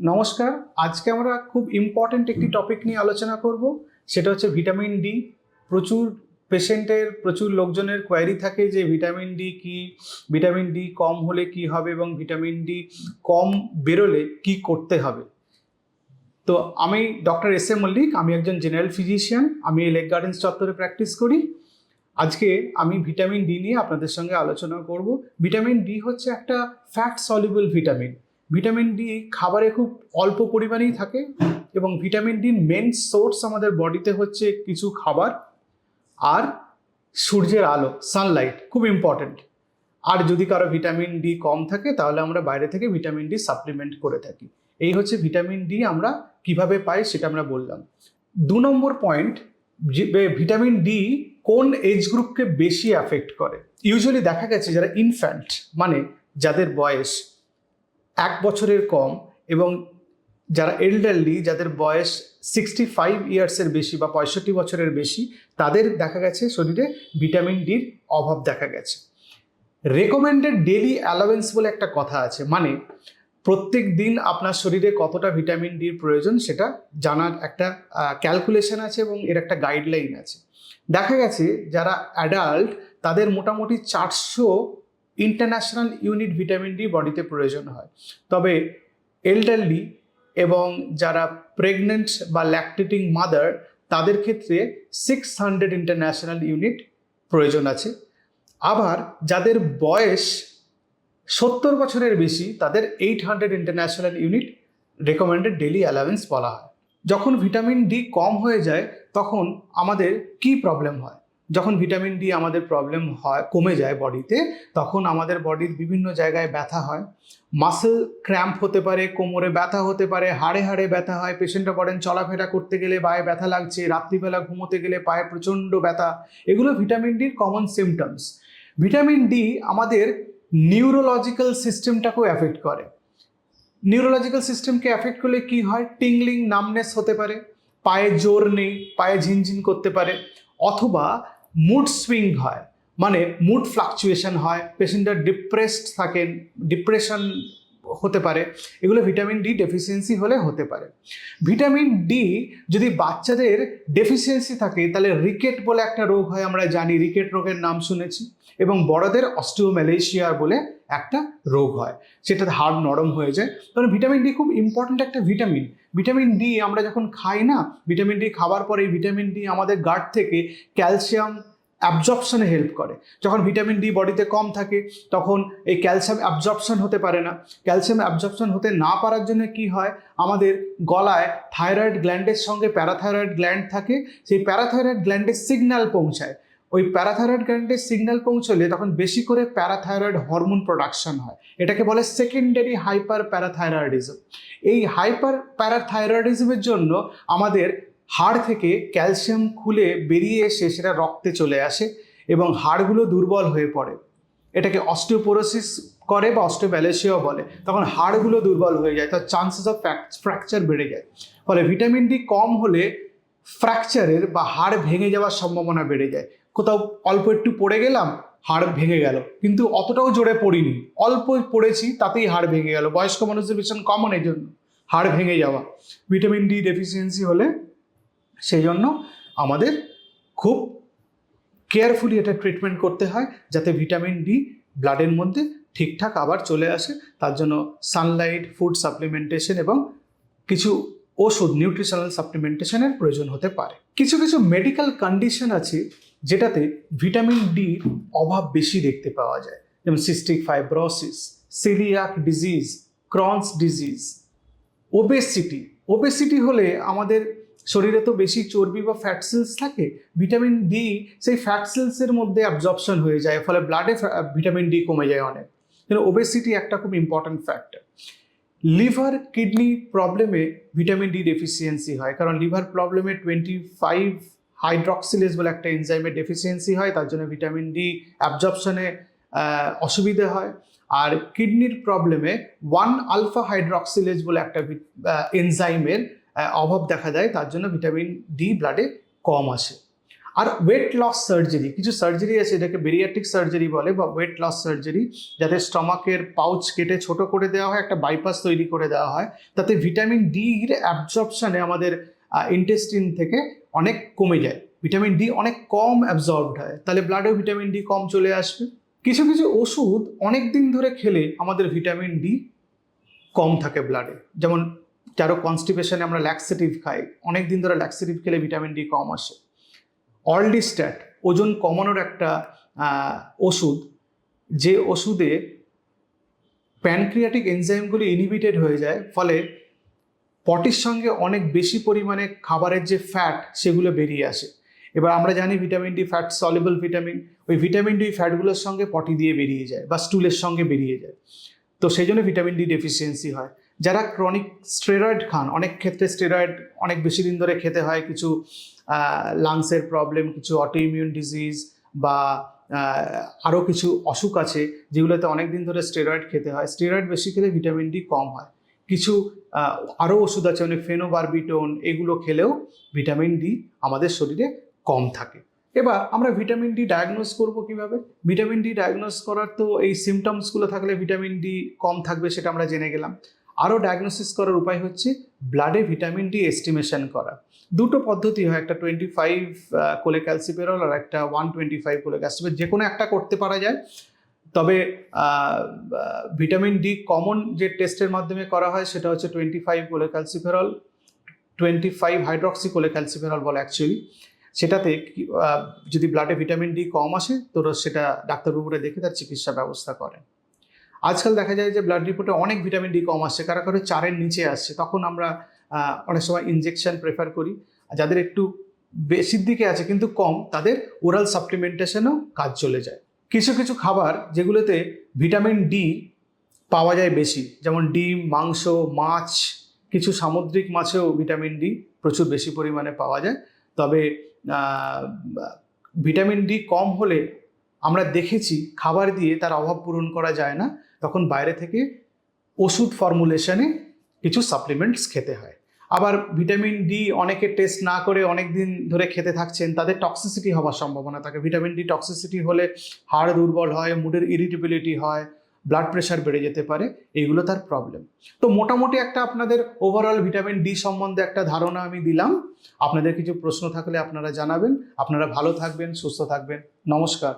নমস্কার, আজকে আমরা খুব ইম্পর্ট্যান্ট একটি টপিক নিয়ে আলোচনা করব, সেটা হচ্ছে ভিটামিন ডি প্রচুর পেশেন্টের প্রচুর লোকজনের কোয়ারি থাকে যে ভিটামিন ডি কি ভিটামিন ডি কম হলে কি হবে এবং ভিটামিন ডি কম বেরোলে কি করতে হবে। তো আমি ডক্টর এস এম মল্লিক, আমি একজন জেনারেল ফিজিশিয়ান আমি লেক গার্ডেন্স চত্বরে প্র্যাকটিস করি। আজকে আমি ভিটামিন ডি নিয়ে আপনাদের সঙ্গে আলোচনা করব। ভিটামিন ডি হচ্ছে একটা fat soluble vitamin vitamin D খাবারে খুব অল্প পরিমাণেই থাকে এবং ভিটামিন ডির মেন সোর্স আমাদের বডিতে হচ্ছে কিছু খাবার আর সূর্যের আলো সানলাইট খুব ইম্পর্ট্যান্ট আর যদি কারও ভিটামিন ডি কম থাকে তাহলে আমরা বাইরে থেকে ভিটামিন ডি সাপ্লিমেন্ট করে থাকি। এই হচ্ছে ভিটামিন ডি আমরা কীভাবে পাই সেটা আমরা বললাম। দু নম্বর পয়েন্ট ভিটামিন ডি কোন এজ গ্রুপকে বেশি অ্যাফেক্ট করে? ইউজুয়ালি দেখা গেছে যারা ইনফ্যান্ট মানে যাদের বয়স এক বছরের কম এবং যারা এল্ডারলি যাদের বয়স সিক্সটি ফাইভ ইয়ার্সের বেশি বা পঁয়ষট্টি বছরের বেশি, তাদের দেখা গেছে শরীরে ভিটামিন ডির অভাব দেখা গেছে। রেকমেন্ডেড ডেলি অ্যালাওয়েন্স বলে একটা কথা আছে মানে প্রত্যেক দিন আপনার শরীরে কতটা ভিটামিন ডির প্রয়োজন সেটা জানার একটা ক্যালকুলেশন আছে এবং এর একটা গাইডলাইন আছে। দেখা গেছে যারা অ্যাডাল্ট তাদের মোটামুটি চারশো ইন্টারন্যাশনাল ইউনিট ভিটামিন ডি বডিতে প্রয়োজন হয়। তবে এল্ডারলি এবং যারা প্রেগনেন্ট বা ল্যাকটেটিং মাদার, তাদের ক্ষেত্রে সিক্স হান্ড্রেড ইন্টারন্যাশনাল ইউনিট প্রয়োজন আছে। আবার যাদের বয়স সত্তর বছরের বেশি, তাদের eight hundred international unit recommended daily allowance বলা হয়। যখন ভিটামিন ডি কম হয়ে যায়, তখন আমাদের কি প্রবলেম হয়? যখন ভিটামিন ডি আমাদের প্রবলেম হয়, কমে যায় বডিতে তখন আমাদের বডির বিভিন্ন জায়গায় ব্যথা হয়। মাসেল ক্র্যাম্প হতে পারে, কোমরে ব্যথা হতে পারে, হাড়ে হাড়ে ব্যথা হয় পেশেন্টরা বলেন চলাফেরা করতে গেলে পায়ে ব্যথা লাগছে, রাত্রিবেলা ঘুমোতে গেলে পায়ে প্রচণ্ড ব্যথা। এগুলো ভিটামিন ডির কমন সিমটমস ভিটামিন ডি আমাদের নিউরোলজিক্যাল সিস্টেমটাকেও অ্যাফেক্ট করে। নিউরোলজিক্যাল সিস্টেমকে অ্যাফেক্ট করলে কি হয়? টিংলিং নামনেস হতে পারে, পায়ে জোর নেই, পায়ে ঝিনঝিন করতে পারে, অথবা মুড সুইং হয়। মানে মুড ফ্লাকচুয়েশন হয় পেশেন্টরা ডিপ্রেসড থাকেন ডিপ্রেশন হতে পারে। এগুলো ভিটামিন ডি ডেফিসিয়েন্সি হলে হতে পারে। ভিটামিন ডি যদি বাচ্চাদের ডেফিসিয়েন্সি থাকে, তাহলে রিকেট বলে একটা রোগ হয়, আমরা জানি রিকেট রোগের নাম শুনেছি। এবং বড়দের অস্টিওম্যালেশিয়া বলে একটা রোগ হয়। সেটাতে হাড় নরম হয়ে যায়। কারণ ভিটামিন ডি খুব ইম্পর্ট্যান্ট একটা ভিটামিন। ভিটামিন ডি আমরা যখন খাই না, ভিটামিন ডি খাবার পরে ভিটামিন ডি আমাদের গার্ড থেকে ক্যালসিয়াম অ্যাবজর্পশনে হেল্প করে। যখন ভিটামিন ডি বডিতে কম থাকে, তখন এই ক্যালসিয়াম অ্যাবজর্পশন হতে পারে না। ক্যালসিয়াম অ্যাবজর্পশন হতে না পারার জন্য কি হয়? আমাদের গলায় থাইরয়েড গ্ল্যান্ডের সঙ্গে প্যারাথাইরয়েড গ্ল্যান্ড থাকে। সেই প্যারাথাইরয়েড গ্ল্যান্ডের সিগন্যাল পৌঁছায়। ওই প্যারাথাইরয়েড গ্ল্যান্ডের সিগন্যাল পৌঁছলে তখন বেশি করে প্যারাথাইরয়েড হরমোন প্রোডাকশন হয়। এটাকে বলে সেকেন্ডারি হাইপার প্যারাথাইরয়েডিজম এই হাইপার প্যারাথাইরয়েডিজমের জন্য আমাদের হাড় থেকে ক্যালসিয়াম খুলে বেরিয়ে এসে সেটা রক্তে চলে আসে এবং হাড়গুলো দুর্বল হয়ে পড়ে। এটাকে অস্টিওপোরোসিস করে বা অস্টিওপ্যালেসিয়াও বলে। তখন হাড়গুলো দুর্বল হয়ে যায়, তার চান্সেস অফ ফ্র্যাকচার বেড়ে যায়। ফলে ভিটামিন ডি কম হলে ফ্র্যাকচারের বা হাড় ভেঙে যাওয়ার সম্ভাবনা বেড়ে যায়। কোথাও অল্প একটু পড়ে গেলাম, হাড় ভেঙে গেল। কিন্তু অতটাও জোরে পড়িনি। অল্প পড়েছি, তাতেই হাড় ভেঙে গেল। বয়স্ক মানুষদের ভীষণ কমন এই জন্য, হাড় ভেঙে যাওয়া। ভিটামিন ডি ডেফিসিয়েন্সি হলে সেই জন্য আমাদের খুব কেয়ারফুলি এটা ট্রিটমেন্ট করতে হয়, যাতে ভিটামিন ডি ব্লাডের মধ্যে ঠিকঠাক আবার চলে আসে। তার জন্য সানলাইট ফুড সাপ্লিমেন্টেশন এবং কিছু ওষুধ নিউট্রিশনাল সাপ্লিমেন্টেশনের প্রয়োজন হতে পারে। কিছু কিছু মেডিকেল কন্ডিশন আছে যেটাতে ভিটামিন ডির অভাব বেশি দেখতে পাওয়া যায়। যেমন cystic fibrosis celiac disease Crohn's disease obesity obesity হলে আমাদের শরীরে তো বেশি চর্বি বা ফ্যাট সেলস থাকে ভিটামিন ডি সেই ফ্যাট সেলসের মধ্যে অ্যাবজর্পশন হয়ে যায় ফলে ব্লাডে ভিটামিন ডি কমে যায় অনেক। ওবেসিটি একটা খুব ইম্পর্ট্যান্ট ফ্যাক্টর লিভার কিডনি প্রবলেমে ভিটামিন ডি ডেফিসিয়েন্সি হয়, কারণ লিভার প্রবলেমে টোয়েন্টি ফাইভ হাইড্রক্সিলেজ বলে একটা এনজাইমের ডেফিসিয়েন্সি হয়, তার জন্য ভিটামিন ডি অ্যাবজর্পশনে অসুবিধে হয়। আর কিডনির প্রবলেমে ওয়ান আলফা হাইড্রক্সিলেজ বলে একটা এনজাইমের অভাব দেখা যায় তার জন্য ভিটামিন ডি ব্লাডে কম আসে। আর ওয়েট লস সার্জারি কিছু সার্জারি আছে এটাকে বেরিয়াট্রিক সার্জারি বলে বা ওয়েট লস সার্জারি যাতে স্টমাকের পাউচ কেটে ছোট করে দেওয়া হয়, একটা বাইপাস তৈরি করে দেওয়া হয়, তাতে ভিটামিন ডির অ্যাবজর্পশনে আমাদের ইন্টেস্টিন থেকে অনেক কমে যায়। ভিটামিন ডি অনেক কম অ্যাবজর্বড হয়। তাহলে ব্লাডেও ভিটামিন ডি কম চলে আসবে। কিছু কিছু ওষুধ অনেক দিন ধরে খেলে আমাদের ভিটামিন ডি কম থাকে ব্লাডে যেমন, যারো কনস্টিপেশনে আমরা ল্যাক্সেটিভ খাই অনেক দিন ধরে ল্যাক্সেটিভ খেলে ভিটামিন ডি কম আসে। অল্ডিস্ট্যাট, ওজন কমানোর একটা ওষুধ, যে ওষুধে প্যানক্রিয়াটিক এনজাইমগুলি ইনহিবিটেড হয়ে যায়, ফলে পটির সঙ্গে অনেক বেশি পরিমাণে খাবারের যে ফ্যাট সেগুলো বেরিয়ে আসে। এবার আমরা জানি vitamin D fat soluble vitamin ওই ভিটামিন ডি ফ্যাটগুলোর সঙ্গে পটি দিয়ে বেরিয়ে যায় বা স্টুলের সঙ্গে বেরিয়ে যায়। তো সেই জন্য ভিটামিন ডি ডেফিসিয়েন্সি হয়। যারা ক্রনিক স্টেরয়েড খান, অনেক ক্ষেত্রে স্টেরয়েড অনেক বেশি দিন ধরে খেতে হয়, কিছু লাংসের প্রবলেম কিছু অটোইমিউন ডিজিজ বা আরও কিছু অসুখ আছে, যেগুলোতে অনেক দিন ধরে স্টেরয়েড খেতে হয়। স্টেরয়েড বেশি খেলে ভিটামিন ডি কম হয়। কিছু আরও ওষুধ আছে মানে ফেনোবারবিটোন এগুলো খেলেও ভিটামিন ডি আমাদের শরীরে কম থাকে। এবার আমরা ভিটামিন ডি ডায়াগনোজ করব কীভাবে? ভিটামিন ডি ডায়াগনোজ করার তো এই সিমটমসগুলো থাকলে ভিটামিন ডি কম থাকবে সেটা আমরা জেনে গেলাম। আরও ডায়াগনোসিস করার উপায় হচ্ছে ব্লাডে ভিটামিন ডি এস্টিমেশন করা। দুটো পদ্ধতি হয়, একটা টোয়েন্টি ফাইভ কোলে ক্যালসিপেরল আর একটা ওয়ান টোয়েন্টি ফাইভ কোলে ক্যালসিপের যে কোনো একটা করতে পারা যায়। তবে ভিটামিন ডি কমন যে টেস্টের মাধ্যমে করা হয় সেটা হচ্ছে twenty five cholecalciferol twenty five hydroxy cholecalciferol বলে অ্যাকচুয়ালি সেটাতে যদি ব্লাডে ভিটামিন ডি কম আসে, তো সেটা ডাক্তারবাবুরা দেখে তার চিকিৎসা ব্যবস্থা করেন। আজকাল দেখা যায় যে ব্লাড রিপোর্টে অনেক ভিটামিন ডি কম আসছে। কারও কারও চারের নিচে আসছে, তখন আমরা অনেক সময় ইনজেকশন প্রেফার করি। যাদের একটু বেশির দিকে আছে কিন্তু কম, তাদের ওরাল সাপ্লিমেন্টেশনও কাজ চলে যায়। কিছু কিছু খাবার যেগুলোতে ভিটামিন ডি পাওয়া যায় বেশি, যেমন ডিম, মাংস, মাছ, কিছু সামুদ্রিক মাছেও ভিটামিন ডি প্রচুর বেশি পরিমাণে পাওয়া যায়। তবে ভিটামিন ডি কম হলে আমরা দেখেছি, খাবার দিয়ে তার অভাব পূরণ করা যায় না। তখন বাইরে থেকে ওষুধ ফর্মুলেশনে কিছু সাপ্লিমেন্টস খেতে হয়। আবার ভিটামিন ডি অনেকে টেস্ট না করে অনেক দিন ধরে খেতে থাকছেন, তাদের টক্সিসিটি হওয়ার সম্ভাবনা থাকে। ভিটামিন ডি টক্সিসিটি হলে হাড় দুর্বল হয়, মুডের ইরিটেবিলিটি হয় ব্লাড প্রেশার বেড়ে যেতে পারে, এইগুলো তার প্রবলেম তো মোটামুটি একটা আপনাদের ওভারঅল ভিটামিন ডি সম্বন্ধে একটা ধারণা আমি দিলাম। আপনাদের কিছু প্রশ্ন থাকলে আপনারা জানাবেন। আপনারা ভালো থাকবেন, সুস্থ থাকবেন। নমস্কার।